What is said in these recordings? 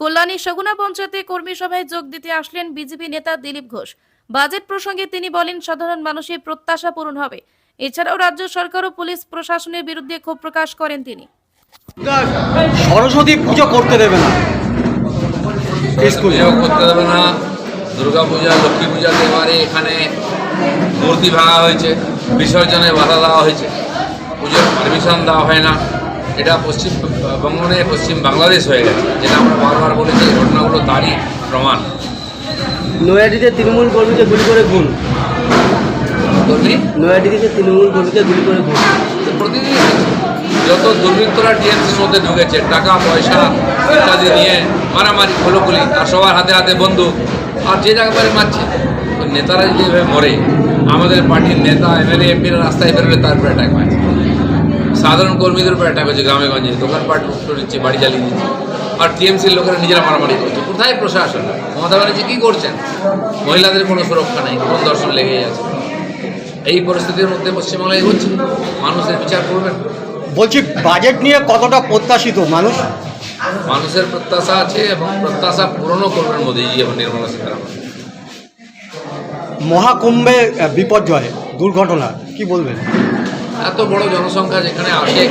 কল্যাণী সগুনা পঞ্চায়েতে কর্মী সভায় যোগ দিতে আসলেন বিজেপি নেতা দিলীপ ঘোষ। বাজেট প্রসঙ্গে তিনি বলেন সাধারণ মানুষের প্রত্যাশা পূরণ হবে। এছাড়াও রাজ্য সরকার ও পুলিশ প্রশাসনের বিরুদ্ধে ক্ষোভ প্রকাশ করেন তিনি। সরস্বতী পুজো করতে দেবে না। স্কুলে পুজো করতে দেবে না। দুর্গা পূজা লক্ষ্মী পূজাতে এবারে এখানে মূর্তি ভাঙা হয়েছে বিসর্জনে বাধা দেওয়া হয়েছে। পুজোর পারমিশন দেওয়া হয় না। এটা পশ্চিম বঙ্গনে পশ্চিম বাংলাদেশ হয়ে গেছে যেটা আমরা বারবার বলেছি এই ঘটনাগুলো তারই প্রমাণ। নয়াডিতে তৃণমূল কর্মীকে গুলি করে খুন। কর্মী নয়াডিতে তৃণমূল কর্মীকে গুলি করে খুন। প্রতিদিন যত দুর্বৃত্তরা টিএমসির মধ্যে ঢুকেছে টাকা পয়সা ইত্যাদি নিয়ে মারামারি খোলোখুলি আর সবার হাতে হাতে বন্দুক আর যে জায়গায় মারছে। নেতারা যেভাবে মরে আমাদের পার্টির নেতা এমএলএ এমপিরা রাস্তায় বেরোলে তার উপরে অ্যাটাক মারছে। সাধারণ কর্মীদের উপর অ্যাটাক হয়েছে গ্রামে গঞ্জে। দোকানপাট উঠে নিচ্ছে বাড়ি জ্বালিয়ে দিচ্ছে। আর টিএমসির লোকেরা নিজেরা মারামারি করছে। কোথায় প্রশাসন? মমতা ব্যানার্জি কী করছেন? মহিলাদের কোনো সুরক্ষা নেই কোন দর্শন লেগেই আছে। এই পরিস্থিতির মধ্যে পশ্চিমবাংলায় হচ্ছে মানুষের বিচার করবেন? বলছি বাজেট নিয়ে কতটা প্রত্যাশিত মানুষ? মানুষের প্রত্যাশা আছে এবং প্রত্যাশা পূরণও করবেন মোদীজি এবং নির্মলা সীতারামন। মহাকুম্ভে বিপর্যয় দুর্ঘটনা কি বলবেন? এত বড় জনসংখ্যা যেখানে আসে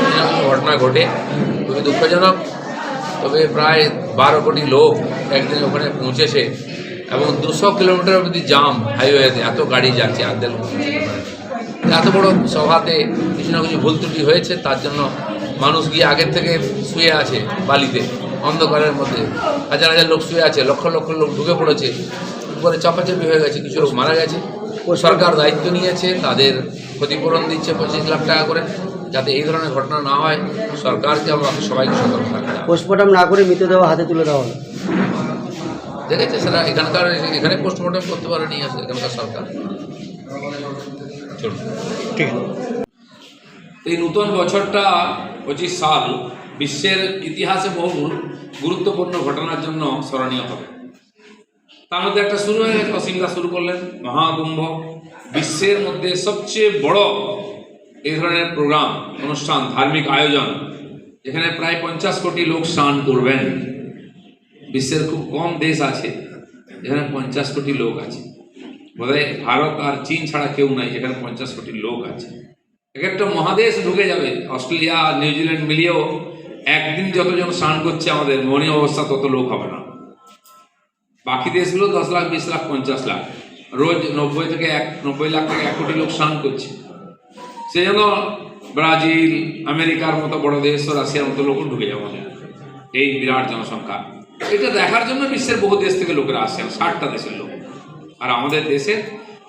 ঘটনা ঘটে, খুবই দুঃখজনক। তবে প্রায় বারো কোটি লোক একদিন ওখানে পৌঁছেছে এবং দুশো কিলোমিটার অবধি জাম হাইওয়েতে এত গাড়ি যাচ্ছে আর্ধেক। এত বড় সভাতে কিছু না কিছু ভুল ত্রুটি হয়েছে, তার জন্য মানুষ গিয়ে আগের থেকে শুয়ে আছে বালিতে, অন্ধকারের মধ্যে। হাজার হাজার লোক শুয়ে আছে, লক্ষ লক্ষ লোক ঢুকে পড়েছে, উপরে চাপাচাপি হয়ে গেছে, কিছু লোক মারা গেছে। সরকার দায়িত্ব নিয়েছে তাদের ক্ষতিপূরণ দিচ্ছে পঁচিশ লাখ টাকা করে। যাতে এই ধরনের ঘটনা না হয় সরকারকে আমরা সবাইকে সতর্ক থাকতে পোস্টমর্টম না করে মৃতদেহ হাতে তুলে দেওয়া হলো। দেখেছে সেটা এখানকার এখানে পোস্টমর্টম করতে পারেনি আসলে এখানকার সরকার। ঠিক এই নূতন বছরটা পঁচিশ সাল বিশ্বের ইতিহাসে বহু গুরুত্বপূর্ণ ঘটনার জন্য স্মরণীয় হবে। তার মধ্যে একটা শুরু হয়ে গেছে অসীমদা শুরু করলেন, মহাকুম্ভ। বিশ্বের মধ্যে সবচেয়ে বড় এই ধরনের প্রোগ্রাম, অনুষ্ঠান, ধার্মিক আয়োজন, যেখানে প্রায় পঞ্চাশ কোটি লোক স্নান করবেন। বিশ্বের খুব কম দেশ আছে যেখানে পঞ্চাশ কোটি লোক আছে। বোধহয় ভারত আর চীন ছাড়া কেউ নাই যেখানে পঞ্চাশ কোটি লোক আছে। এক একটা মহাদেশ ঢুকে যাবে, অস্ট্রেলিয়া, নিউজিল্যান্ড মিলিয়েও একদিন যতজন স্নান করছে আমাদের মনে অবস্থা তত লোক হবে না। বাকি দেশগুলো দশ লাখ, বিশ লাখ, পঞ্চাশ লাখ। রোজ নব্বই থেকে এক, নব্বই লাখ থেকে এক কোটি লোক স্নান করছে। সেই জন্য ব্রাজিল, আমেরিকার মতো বড় দেশ ও রাশিয়ার মতো লোকও ঢুকে যাবে এই বিরাট জনসংখ্যা। এটা দেখার জন্য বিশ্বের বহু দেশ থেকে লোকেরা আসছেন ষাটটা দেশের লোক। আর আমাদের দেশের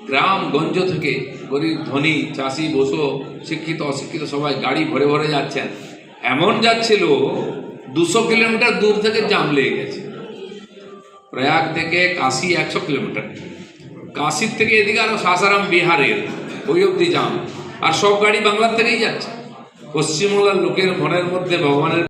গ্রাম গঞ্জ থেকে গরিব, ধনী, চাষি, বসো, শিক্ষিত, অশিক্ষিত সবাই গাড়ি ভরে ভরে যাচ্ছেন। এমন যাচ্ছিল, দুশো কিলোমিটার দূর থেকে জাম লেগে গেছে। প্রয়াগ থেকে কাশি একশো কিলোমিটার। কাশির থেকে এদিকে আরও সাসারাম বিহারের, ওই অবধি যান। আর সব গাড়ি বাংলার থেকেই যাচ্ছে। পশ্চিমবাংলার লোকের মনের মধ্যে ভগবানের